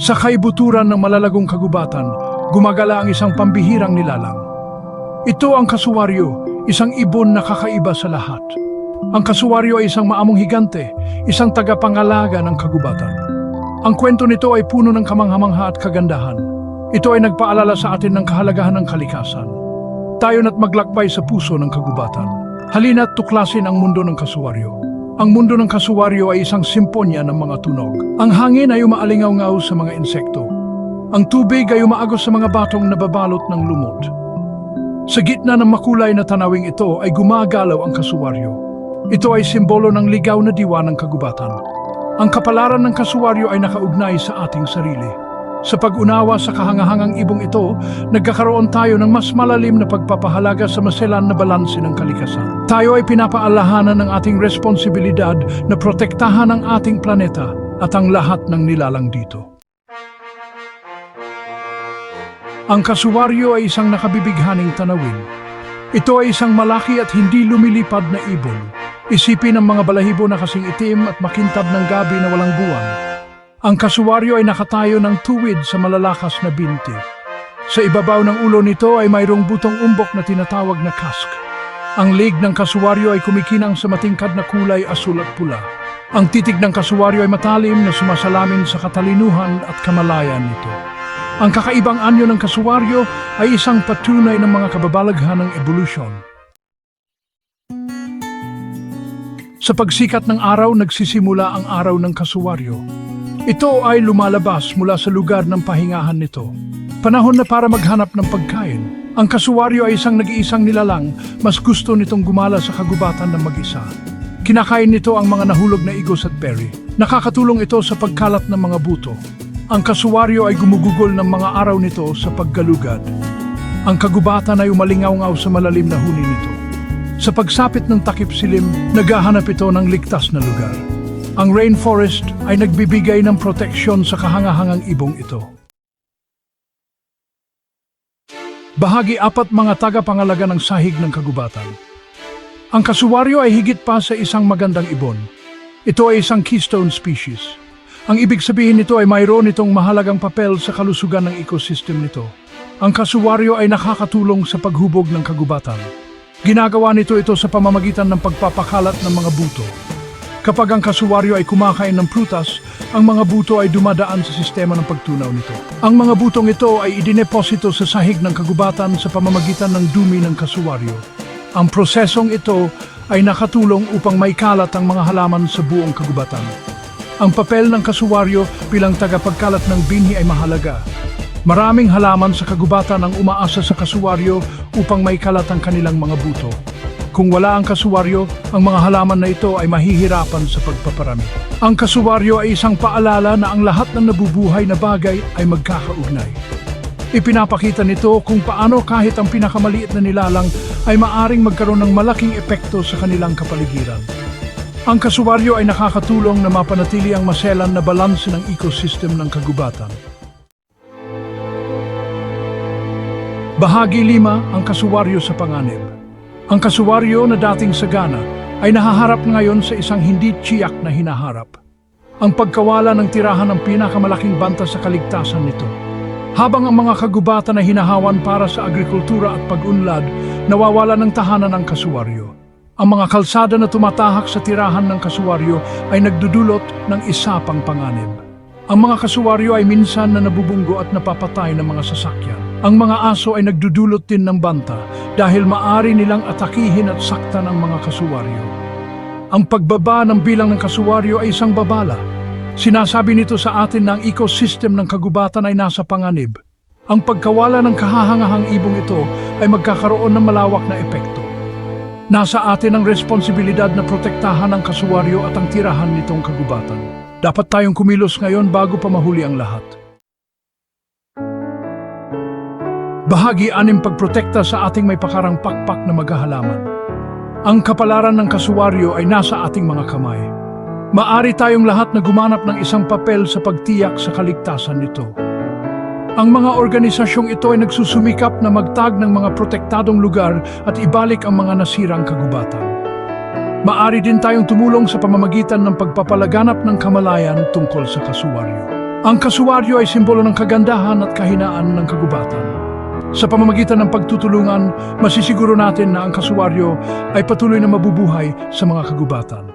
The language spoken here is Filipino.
Sa kaibuturan ng malalagong kagubatan, gumagala ang isang pambihirang nilalang. Ito ang kasuwaryo, isang ibon na kakaiba sa lahat. Ang kasuwaryo ay isang maamong higante, isang tagapangalaga ng kagubatan. Ang kwento nito ay puno ng kamanghamangha at kagandahan. Ito ay nagpaalala sa atin ng kahalagahan ng kalikasan. Tayo na't maglakbay sa puso ng kagubatan. Halina't tuklasin ang mundo ng kasuwaryo. Ang mundo ng kasuwaryo ay isang simponya ng mga tunog. Ang hangin ay umaalingaw-ngaw sa mga insekto. Ang tubig ay umaagos sa mga batong nababalot ng lumot. Sa gitna ng makulay na tanawing ito ay gumagalaw ang kasuwaryo. Ito ay simbolo ng ligaw na diwa ng kagubatan. Ang kapalaran ng kasuwaryo ay nakaugnay sa ating sarili. Sa pag-unawa sa kahangahangang ibong ito, nagkakaroon tayo ng mas malalim na pagpapahalaga sa maselan na balanse ng kalikasan. Tayo ay pinapaalahanan ng ating responsibilidad na protektahan ang ating planeta at ang lahat ng nilalang dito. Ang kasuwaryo ay isang nakabibighaning tanawin. Ito ay isang malaki at hindi lumilipad na ibon. Isipin ang mga balahibo na kasing itim at makintab ng gabi na walang buwan. Ang kasuwaryo ay nakatayo ng tuwid sa malalakas na binti. Sa ibabaw ng ulo nito ay mayroong butong umbok na tinatawag na kask. Ang lig ng kasuwaryo ay kumikinang sa matingkad na kulay asul at pula. Ang titig ng kasuwaryo ay matalim na sumasalamin sa katalinuhan at kamalayan nito. Ang kakaibang anyo ng kasuwaryo ay isang patunay ng mga kababalaghan ng evolusyon. Sa pagsikat ng araw, nagsisimula ang araw ng kasuwaryo. Ito ay lumalabas mula sa lugar ng pahingahan nito. Panahon na para maghanap ng pagkain. Ang kasuwaryo ay isang nag-iisang nilalang, mas gusto nitong gumala sa kagubatan ng mag-isa. Kinakain nito ang mga nahulog na igos at berry. Nakakatulong ito sa pagkalat ng mga buto. Ang kasuwaryo ay gumugugol ng mga araw nito sa paggalugad. Ang kagubatan ay umalingaw-ngaw sa malalim na huni nito. Sa pagsapit ng takip silim, naghahanap ito ng ligtas na lugar. Ang rainforest ay nagbibigay ng proteksyon sa kahangahangang ibong ito. Bahagi apat mga tagapangalaga ng sahig ng kagubatan. Ang kasuwaryo ay higit pa sa isang magandang ibon. Ito ay isang keystone species. Ang ibig sabihin nito ay mayroon itong mahalagang papel sa kalusugan ng ecosystem nito. Ang kasuwaryo ay nakakatulong sa paghubog ng kagubatan. Ginagawa nito ito sa pamamagitan ng pagpapakalat ng mga buto. Kapag ang kasuwaryo ay kumakain ng prutas, ang mga buto ay dumadaan sa sistema ng pagtunaw nito. Ang mga butong ito ay idineposito sa sahig ng kagubatan sa pamamagitan ng dumi ng kasuwaryo. Ang prosesong ito ay nakatulong upang maikalat ang mga halaman sa buong kagubatan. Ang papel ng kasuwaryo bilang tagapagkalat ng binhi ay mahalaga. Maraming halaman sa kagubatan ang umaasa sa kasuwaryo upang maikalat ang kanilang mga buto. Kung wala ang kasuwaryo, ang mga halaman na ito ay mahihirapan sa pagpaparami. Ang kasuwaryo ay isang paalala na ang lahat ng nabubuhay na bagay ay magkakaugnay. Ipinapakita nito kung paano kahit ang pinakamaliit na nilalang ay maaring magkaroon ng malaking epekto sa kanilang kapaligiran. Ang kasuwaryo ay nakakatulong na mapanatili ang maselan na balanse ng ecosystem ng kagubatan. Bahagi lima ang kasuwaryo sa panganib. Ang kasuwaryo na dating sagana ay nahaharap ngayon sa isang hindi tiyak na hinaharap. Ang pagkawala ng tirahan ng pinakamalaking banta sa kaligtasan nito. Habang ang mga kagubatan na hinahawan para sa agrikultura at pag-unlad, nawawala ng tahanan ng kasuwaryo. Ang mga kalsada na tumatahak sa tirahan ng kasuwaryo ay nagdudulot ng isa pang panganib. Ang mga kasuwaryo ay minsan na nabubunggo at napapatay ng mga sasakyan. Ang mga aso ay nagdudulot din ng banta dahil maari nilang atakihin at saktan ang mga kasuwaryo. Ang pagbaba ng bilang ng kasuwaryo ay isang babala. Sinasabi nito sa atin na ang ecosystem ng kagubatan ay nasa panganib. Ang pagkawala ng kahahangahang ibong ito ay magkakaroon ng malawak na epekto. Nasa atin ang responsibilidad na protektahan ang kasuwaryo at ang tirahan nitong kagubatan. Dapat tayong kumilos ngayon bago pa mahuli ang lahat. Bahagi anim pagprotekta sa ating may pakarang pakpak na maghahalaman. Ang kapalaran ng kasuwaryo ay nasa ating mga kamay. Maari tayong lahat na gumanap ng isang papel sa pagtiyak sa kaligtasan nito. Ang mga organisasyong ito ay nagsusumikap na magtag ng mga protektadong lugar at ibalik ang mga nasirang kagubatan. Maari din tayong tumulong sa pamamagitan ng pagpapalaganap ng kamalayan tungkol sa kasuwaryo. Ang kasuwaryo ay simbolo ng kagandahan at kahinaan ng kagubatan. Sa pamamagitan ng pagtutulungan, masisiguro natin na ang kasuwaryo ay patuloy na mabubuhay sa mga kagubatan.